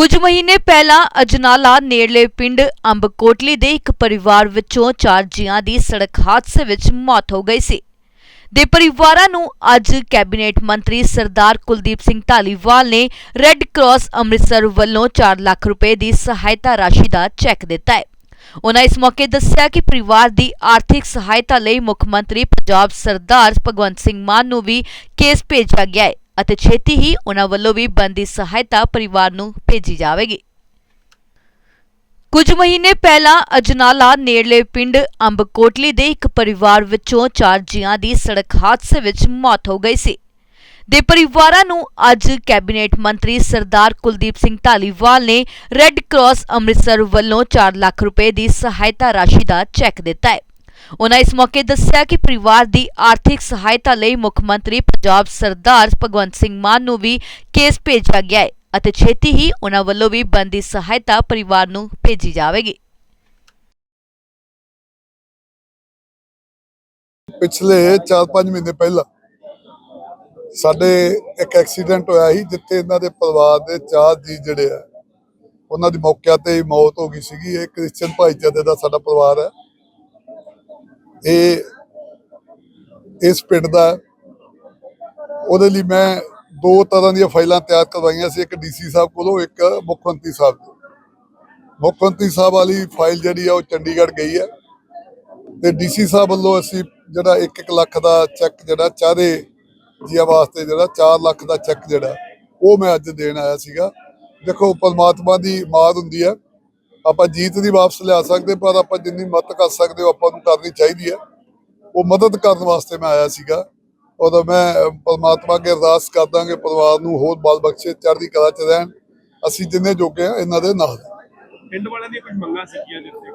ਕੁਝ ਮਹੀਨੇ ਪਹਿਲਾਂ ਅਜਨਾਲਾ ਨੇੜਲੇ ਪਿੰਡ ਅੰਬਕੋਟਲੀ ਦੇ ਇੱਕ ਪਰਿਵਾਰ ਵਿੱਚੋਂ ਚਾਰ ਜੀਆਂ ਦੀ ਸੜਕ ਹਾਦਸੇ ਵਿੱਚ ਮੌਤ ਹੋ ਗਈ ਸੀ। ਦੇ ਪਰਿਵਾਰਾਂ ਨੂੰ ਅੱਜ ਕੈਬਨਿਟ ਮੰਤਰੀ ਸਰਦਾਰ ਕੁਲਦੀਪ ਸਿੰਘ ਢਾਲੀਵਾਲ ਨੇ ਰੈੱਡ ਕਰਾਸ ਅੰਮ੍ਰਿਤਸਰ ਵੱਲੋਂ 4 ਲੱਖ ਰੁਪਏ ਦੀ ਸਹਾਇਤਾ ਰਾਸ਼ੀ ਦਾ ਚੈੱਕ ਦਿੱਤਾ ਹੈ। ਉਨ੍ਹਾਂ ਇਸ ਮੌਕੇ ਦੱਸਿਆ ਕਿ ਪਰਿਵਾਰ ਦੀ ਆਰਥਿਕ ਸਹਾਇਤਾ ਲਈ ਮੁੱਖ ਮੰਤਰੀ ਪੰਜਾਬ ਸਰਦਾਰ ਭਗਵੰਤ ਸਿੰਘ ਮਾਨ ਨੂੰ ਵੀ ਕੇਸ ਭੇਜਿਆ ਗਿਆ ਹੈ। ਅਤੇ ਛੇਤੀ ਹੀ ਉਨ੍ਹਾਂ ਵੱਲੋਂ ਵੀ ਬੰਦੀ ਸਹਾਇਤਾ ਪਰਿਵਾਰ ਨੂੰ ਭੇਜੀ ਜਾਵੇਗੀ। ਕੁਝ ਮਹੀਨੇ ਪਹਿਲਾਂ ਅਜਨਾਲਾ ਨੇੜਲੇ ਪਿੰਡ ਅੰਬਕੋਟਲੀ ਦੇ ਇੱਕ ਪਰਿਵਾਰ ਵਿੱਚੋਂ ਚਾਰ ਜੀਆਂ ਦੀ ਸੜਕ ਹਾਦਸੇ ਵਿੱਚ ਮੌਤ ਹੋ ਗਈ ਸੀ। ਦੇ ਪਰਿਵਾਰਾਂ ਨੂੰ ਅੱਜ ਕੈਬਨਿਟ ਮੰਤਰੀ ਸਰਦਾਰ ਕੁਲਦੀਪ ਸਿੰਘ ਢਾਲੀਵਾਲ ਨੇ ਰੈੱਡ ਕਰਾਸ ਅੰਮ੍ਰਿਤਸਰ ਵੱਲੋਂ 4 ਲੱਖ ਰੁਪਏ ਦੀ ਸਹਾਇਤਾ ਰਾਸ਼ੀ ਦਾ ਚੈੱਕ ਦਿੱਤਾ ਹੈ। ਉਨ੍ਹਾਂ ਇਸ ਮੌਕੇ ਦੱਸਿਆ ਕਿ ਪਰਿਵਾਰ ਦੀ ਆਰਥਿਕ ਸਹਾਇਤਾ ਲਈ ਮੁੱਖ ਮੰਤਰੀ ਪੰਜਾਬ ਸਰਦਾਰ ਭਗਵੰਤ ਸਿੰਘ ਮਾਨ ਨੂੰ ਵੀ ਕੇਸ ਭੇਜਿਆ ਗਿਆ ਹੈ ਅਤੇ ਛੇਤੀ ਹੀ ਉਨ੍ਹਾਂ ਵੱਲੋਂ ਵੀ ਬੰਦੀ ਸਹਾਇਤਾ ਪਰਿਵਾਰ ਨੂੰ ਭੇਜੀ ਜਾਵੇਗੀ। ਪਿਛਲੇ 4-5 ਮਹੀਨੇ ਪਹਿਲਾਂ ਸਾਡੇ ਇੱਕ ਐਕਸੀਡੈਂਟ ਹੋਇਆ ਸੀ, ਜਿੱਥੇ ਇਹਨਾਂ ਦੇ ਪਰਿਵਾਰ ਦੇ ਚਾਰ ਜੀ ਜਿਹੜੇ ਆ, ਉਹਨਾਂ ਦੀ ਮੌਕੇ ਤੇ ਹੀ ਮੌਤ ਹੋ ਗਈ ਸੀਗੀ। ਇਹ ਕ੍ਰਿਸਚੀਅਨ ਭਾਈਚਾਰੇ ਦਾ ਸਾਡਾ ਪਰਿਵਾਰ ਹੈ। ਇਹ ਇਸ ਪਿੰਡ ਦਾ। ਹੈ। ਉਹਦੇ ਲਈ ਮੈਂ ਦੋ ਤਰ੍ਹਾਂ ਦੀਆਂ ਫਾਈਲਾਂ ਤਿਆਰ ਕਰਵਾਈਆਂ ਸੀ, ਇੱਕ ਡੀਸੀ ਸਾਹਿਬ ਕੋਲੋਂ, ਇੱਕ ਮੁੱਖ ਮੰਤਰੀ ਸਾਹਿਬ ਕੋਲ। ਮੁੱਖ ਮੰਤਰੀ ਸਾਹਿਬ ਵਾਲੀ ਫਾਈਲ ਜਿਹੜੀ ਆ, ਉਹ ਚੰਡੀਗੜ੍ਹ ਗਈ ਹੈ ਤੇ ਡੀਸੀ ਸਾਹਿਬ ਵੱਲੋਂ ਅਸੀਂ ਜਿਹੜਾ 1-1 ਲੱਖ ਦਾ ਚੈੱਕ ਜਿਹੜਾ, ਚਾਰੇ ਜੀਆਂ ਵਾਸਤੇ ਜਿਹੜਾ 4 ਲੱਖ ਦਾ ਚੈੱਕ ਜਿਹੜਾ, ਉਹ ਮੈਂ ਅੱਜ ਦੇਣ ਆਇਆ ਸੀਗਾ। ਦੇਖੋ, ਪਰਮਾਤਮਾ ਦੀ ਮਾਰ ਹੁੰਦੀ ਹੈ ਆਪਾਂ ਜੀਤ ਨਹੀਂ ਵਾਪਸ ਲਿਆ ਸਕਦੇ ਪਰ ਆਪਾਂ ਜਿੰਨੀ ਮਦਦ ਕਰ ਸਕਦੇ ਹੋ ਆਪਾਂ ਨੂੰ ਕਰਨੀ ਚਾਹੀਦੀ ਹੈ। ਉਹ ਮਦਦ ਕਰਨ ਵਾਸਤੇ ਮੈਂ ਆਇਆ ਸੀਗਾ। ਔਰ ਮੈਂ ਪਰਮਾਤਮਾ ਅੱਗੇ ਅਰਦਾਸ ਕਰਦਾ ਕਿ ਪਰਿਵਾਰ ਨੂੰ ਹੋਰ ਬਲ ਬਖਸ਼ੇ ਚੜ੍ਹਦੀ ਕਲਾ ਚ ਰਹਿਣ। ਅਸੀਂ ਜਿੰਨੇ ਜੋਗੇ ਆ ਇਹਨਾਂ ਦੇ ਨਾਲ। ਪਿੰਡ ਵਾਲਿਆਂ ਦੀਆਂ ਕੁਝ ਮੰਗਾਂ ਸੀਗੀਆਂ ਜਿੱਥੇ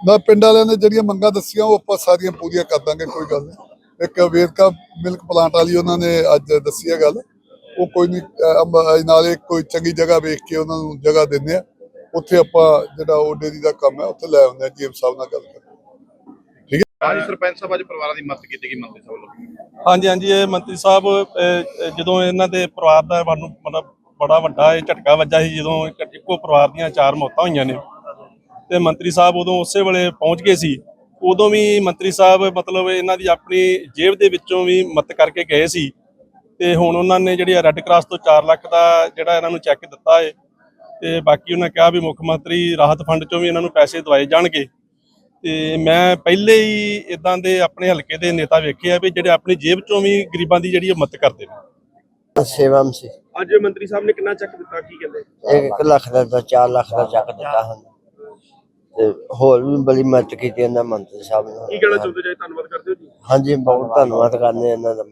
ਮੈਂ ਪਿੰਡ ਵਾਲਿਆਂ ਨੇ ਜਿਹੜੀਆਂ ਮੰਗਾਂ ਦੱਸੀਆਂ ਉਹ ਆਪਾਂ ਸਾਰੀਆਂ ਪੂਰੀਆਂ ਕਰ ਦਾਂਗੇ ਕੋਈ ਗੱਲ ਨਹੀਂ। ਇੱਕ ਵੇਰਕਾ ਮਿਲਕ ਪਲਾਂਟ ਵਾਲੀ ਉਹਨਾਂ ਨੇ ਅੱਜ ਦੱਸੀ ਹੈ ਗੱਲ। ਉਹ ਕੋਈ ਨਹੀਂ ਨਾਲੇ ਕੋਈ ਚੰਗੀ ਜਗ੍ਹਾ ਵੇਖ ਕੇ ਉਹਨਾਂ ਨੂੰ ਜਗ੍ਹਾ ਦਿੰਦੇ ਆ। ਉੱਥੇ ਆਪਾਂ ਜਿਹੜਾ ਉਹ ਡੇਰੀ ਦਾ ਕੰਮ ਹੈ ਉੱਥੇ ਲੈ ਆਉਂਦੇ ਆ ਜੀਐਮ ਸਾਹਿਬ ਨਾਲ ਗੱਲ ਕਰਕੇ ਹਾਂਜੀ ਸਰਪੰਚ ਸਾਹਿਬ ਅੱਜ ਪਰਿਵਾਰਾਂ ਦੀ ਮਦਦ ਕੀਤੀ ਗਈ ਮੰਤਰੀ ਸਾਹਿਬ ਵੱਲੋਂ। ਹਾਂਜੀ ਹਾਂਜੀ ਇਹ ਮੰਤਰੀ ਸਾਹਿਬ ਜਦੋਂ ਇਹਨਾਂ ਦੇ ਪਰਿਵਾਰ ਦਾ ਸਾਨੂੰ ਮਤਲਬ ਬੜਾ ਵੱਡਾ ਇਹ ਝਟਕਾ ਵੱਜਾ ਸੀ ਜਦੋਂ ਇੱਕ- ਇੱਕੋ ਪਰਿਵਾਰ ਦੀਆਂ ਚਾਰ ਮੌਤਾਂ ਹੋਈਆਂ ਨੇ। ਤੇ ਮੰਤਰੀ ਸਾਹਿਬ ਉਦੋਂ ਉਸੇ ਵੇਲੇ ਪਹੁੰਚ ਗਏ ਸੀ। ਉਦੋਂ ਵੀ ਮੰਤਰੀ ਸਾਹਿਬ ਮਤਲਬ ਇਹਨਾਂ ਦੀ ਆਪਣੀ ਜੇਬ ਦੇ ਵਿੱਚੋਂ ਵੀ ਮਦਦ ਕਰਕੇ ਗਏ ਸੀ। ਤੇ ਹੁਣ ਉਹਨਾਂ ਨੇ ਜਿਹੜੀ ਰੈੱਡ ਕਰਾਸ ਤੋਂ 4 ਲੱਖ ਦਾ ਜਿਹੜਾ ਇਹਨਾਂ ਨੂੰ ਚੈੱਕ ਦਿੱਤਾ ਹੈ ਤੇ ਬਾਕੀ ਉਹਨਾਂ ਕਿਹਾ ਵੀ ਮੁੱਖ ਮੰਤਰੀ ਰਾਹਤ ਫੰਡ ਚੋਂ ਵੀ ਇਹਨਾਂ ਨੂੰ ਪੈਸੇ ਦਵਾਏ ਜਾਣਗੇ। ਤੇ ਮੈਂ ਪਹਿਲੇ ਹੀ ਇਦਾਂ ਦੇ ਆਪਣੇ ਹਲਕੇ ਦੇ ਨੇਤਾ ਵੇਖੇ ਆ ਵੀ ਜਿਹੜੇ ਆਪਣੀ ਜੇਬ ਚੋਂ ਵੀ ਗਰੀਬਾਂ ਦੀ ਜਿਹੜੀ ਉਹ ਮਦਦ ਕਰਦੇ ਨੇ। ਸੇਵਮ ਸੀ ਅੱਜ ਮੰਤਰੀ ਸਾਹਿਬ ਨੇ ਕਿੰਨਾ ਚੈੱਕ ਦਿੱਤਾ ਕੀ ਕਹਿੰਦੇ? ਇੱਕ ਇੱਕ ਲੱਖ ਦਾ ਤਾਂ 4 ਲੱਖ ਦਾ ਚੱਕ ਦਿੱਤਾ ਹਨ ਤੇ ਹੋਰ ਵੀ ਬੜੀ ਮਦਦ ਕੀਤੀ ਇਹਨਾਂ ਮੰਤਰੀ ਸਾਹਿਬ ਕੀ ਕਹਿਣਾ ਨੇ ਚਾਹੁੰਦੇ ਜੀ ਧੰਨਵਾਦ ਕਰਦੇ ਹੋ ਜੀ? ਹਾਂਜੀ ਬਹੁਤ ਧੰਨਵਾਦ ਕਰਨੇ ਇਹਨਾਂ ਦਾ।